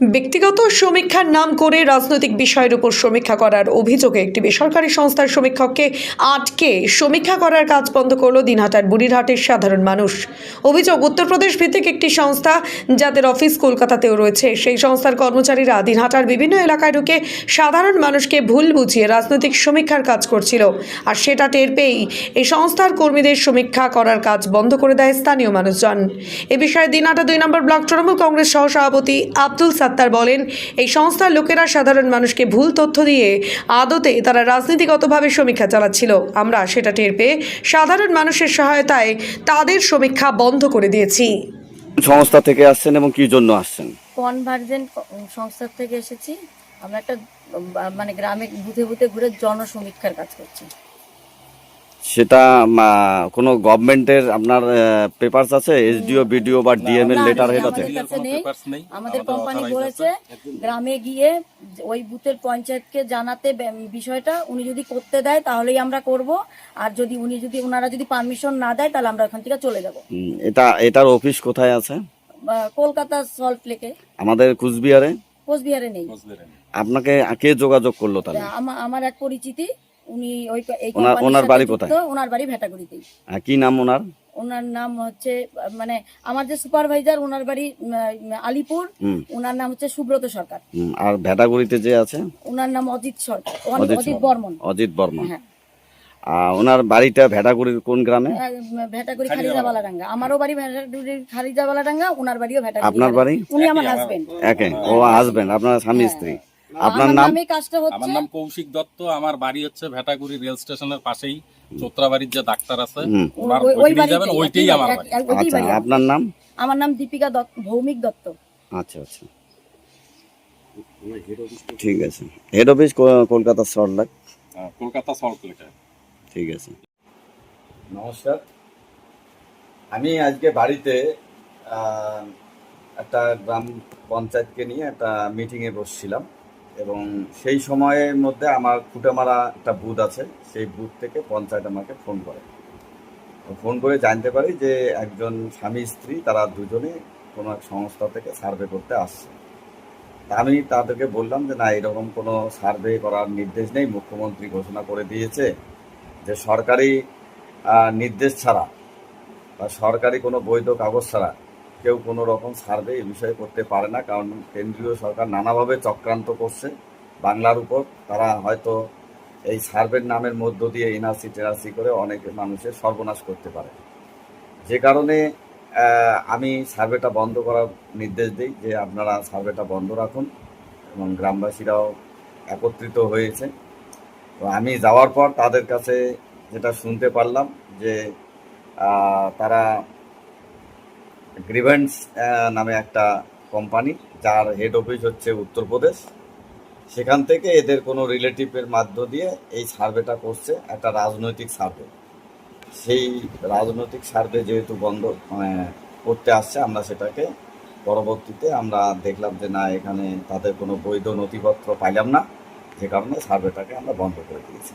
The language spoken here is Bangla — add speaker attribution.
Speaker 1: ব্যক্তিগত সমীক্ষার নাম করে রাজনৈতিক বিষয়ের উপর সমীক্ষা করার অভিযোগে একটি বেসরকারি সংস্থার সমীক্ষককে আটকে সমীক্ষা করার কাজ বন্ধ করল দিনহাটার বুড়িরহাটের সাধারণ মানুষ। অভিযোগ, উত্তরপ্রদেশ ভিত্তিক একটি সংস্থা যাদের অফিস কলকাতাতেও রয়েছে, সেই সংস্থার কর্মচারীরা দিনহাটার বিভিন্ন এলাকায় ঢুকে সাধারণ মানুষকে ভুল বুঝিয়ে রাজনৈতিক সমীক্ষার কাজ করছিল আর সেটা টের পেয়েই এই সংস্থার কর্মীদের সমীক্ষা করার কাজ বন্ধ করে দেয় স্থানীয় মানুষজন। এ বিষয়ে দিনহাটা দুই নম্বর ব্লক তৃণমূল কংগ্রেস সহসভাপতি আব্দুল সাত্তার বলেন এই সংস্থার লোকেরা সাধারণ মানুষকে ভুল তথ্য দিয়ে আদতে তারা রাজনীতিগতভাবে সমীক্ষা চালাচ্ছিল। আমরা সেটা টের পেয়ে সাধারণ মানুষের সহায়তায় তাদের সমীক্ষা বন্ধ করে দিয়েছি।
Speaker 2: সংস্থা থেকে আসছেন এবং কি জন্য আসছেন?
Speaker 3: কনভার্জেন্ট সংস্থা থেকে এসেছি। আমরা একটা মানে গ্রামে বুথে বুথে ঘুরে জনসমীক্ষার কাজ করছি।
Speaker 2: সেটা মা, কোনো গভর্নমেন্টের আপনার পেপারস আছে? এসডিও বিডিও বা ডিএম এর লেটার হেড আছে?
Speaker 3: আমাদের নেই। আমাদের
Speaker 4: আমাদের
Speaker 3: কোম্পানি বলেছে গ্রামে গিয়ে ওই বুথের পঞ্চায়েতকে জানাতে বিষয়টা উনি যদি করতে দেয় তাহলেই আমরা করব। আর যদি উনি যদি ওনারা যদি পারমিশন না দেয় তাহলে আমরা ওখান থেকে চলে যাব।
Speaker 2: এটা এটার অফিস কোথায় আছে?
Speaker 3: কলকাতা সল্ট লেকে।
Speaker 2: আমাদের কুচবিহারে?
Speaker 3: কোচবিহারে নেই।
Speaker 2: আপনাকে কে যোগাযোগ করল তাহলে?
Speaker 3: আমা- আমার এক পরিচিতি। উনি ওই এই
Speaker 2: ওনার- বাড়ি কোথায়?
Speaker 3: ওনার বাড়ি
Speaker 2: আর কি নাম ওনার?
Speaker 3: ওনার নাম হচ্ছে মানে আমার যে সুপারভাইজার ওনার বাড়ি আলিপুর ওনার নাম হচ্ছে সুব্রত সরকার।
Speaker 2: আর ভেটাগুড়িতে যে আছে?
Speaker 3: ওনার নাম অজিত সরকার
Speaker 2: অজিত
Speaker 3: বর্মন।
Speaker 2: অজিত বর্মন।
Speaker 3: হ্যাঁ।
Speaker 2: ওনার বাড়িটা ভেটাগুড়ির কোন গ্রামে?
Speaker 3: ভেটাগুড়ি খারিজাবালা ডাঙ্গা আমারও বাড়ি ভেটাগুড়ি খারিজাবালা ডাঙ্গা ওনার বাড়িও ভেটাগুড়ি
Speaker 2: আপনার বাড়ি?
Speaker 3: উনি আমার হাজবেন্ড
Speaker 2: একে ও হাজবেন্ড আপনার স্বামী স্ত্রী। আপনার নাম
Speaker 4: আমার নাম কৌশিক দত্ত আমার বাড়ি হচ্ছে ভেটাগুড়ি রেল স্টেশনের পাশেই চোত্রাবাড়ির যে ডাক্তার আছে ওনার
Speaker 3: ওই- ওই
Speaker 4: যাবেন ওইটাই আমার
Speaker 3: বাড়ি,
Speaker 2: আচ্ছা আপনার নাম?
Speaker 3: আমার নাম দীপিকা দত্ত ভৌমিক দত্ত।
Speaker 2: আচ্ছা আচ্ছা। ঠিক আছে। হেড অফিস কলকাতা সল্টলেক
Speaker 4: কলকাতা
Speaker 2: ঠিক আছে। নমস্কার। আমি আজকে বাড়িতে আহ, একটা গ্রাম পঞ্চায়েতকে নিয়ে একটা মিটিংয়ে বসছিলাম। এবং সেই সময়ের মধ্যে আমার খুঁটেমারা একটা বুথ আছে, সেই বুথ থেকে পঞ্চায়েত আমাকে ফোন করে। ফোন করে জানতে পারি যে একজন স্বামী স্ত্রী, তারা দুজনে কোনো এক সংস্থা থেকে সার্ভে করতে আসছে। আমি তাদেরকে বললাম যে, না, এরকম কোনো সার্ভে করার নির্দেশ নেই। মুখ্যমন্ত্রী ঘোষণা করে দিয়েছে যে, সরকারি নির্দেশ ছাড়া বা সরকারি কোনো বৈধ কাগজ ছাড়া কেউ কোনো রকম সার্ভে এই বিষয়ে করতে পারে না, কারণ কেন্দ্রীয় সরকার নানাভাবে চক্রান্ত করছে বাংলার উপর। তারা হয়তো এই সার্ভের নামের মধ্য দিয়ে এনআরসি, টেনআরসি করে অনেক মানুষের সর্বনাশ করতে পারে। যে কারণে আমি সার্ভেটা বন্ধ করার নির্দেশ দিই যে আপনারা সার্ভেটা বন্ধ রাখুন এবং গ্রামবাসীরাও একত্রিত হয়েছে। তো আমি যাওয়ার পর তাদের কাছে যেটা শুনতে পারলাম যে তারা গ্রিভেন্স নামে একটা কোম্পানি যার হেড অফিস হচ্ছে উত্তরপ্রদেশ সেখান থেকে এদের কোনো রিলেটিভের মাধ্য দিয়ে এই সার্ভেটা করছে, একটা রাজনৈতিক সার্ভে সেই রাজনৈতিক সার্ভে যেহেতু বন্ধ মানে করতে আসছে, আমরা সেটাকে পরবর্তীতে আমরা দেখলাম যে না, এখানে তাদের কোনো বৈধ নথিপত্র পাইলাম না, যে কারণে সার্ভেটাকে আমরা বন্ধ করে দিয়েছি।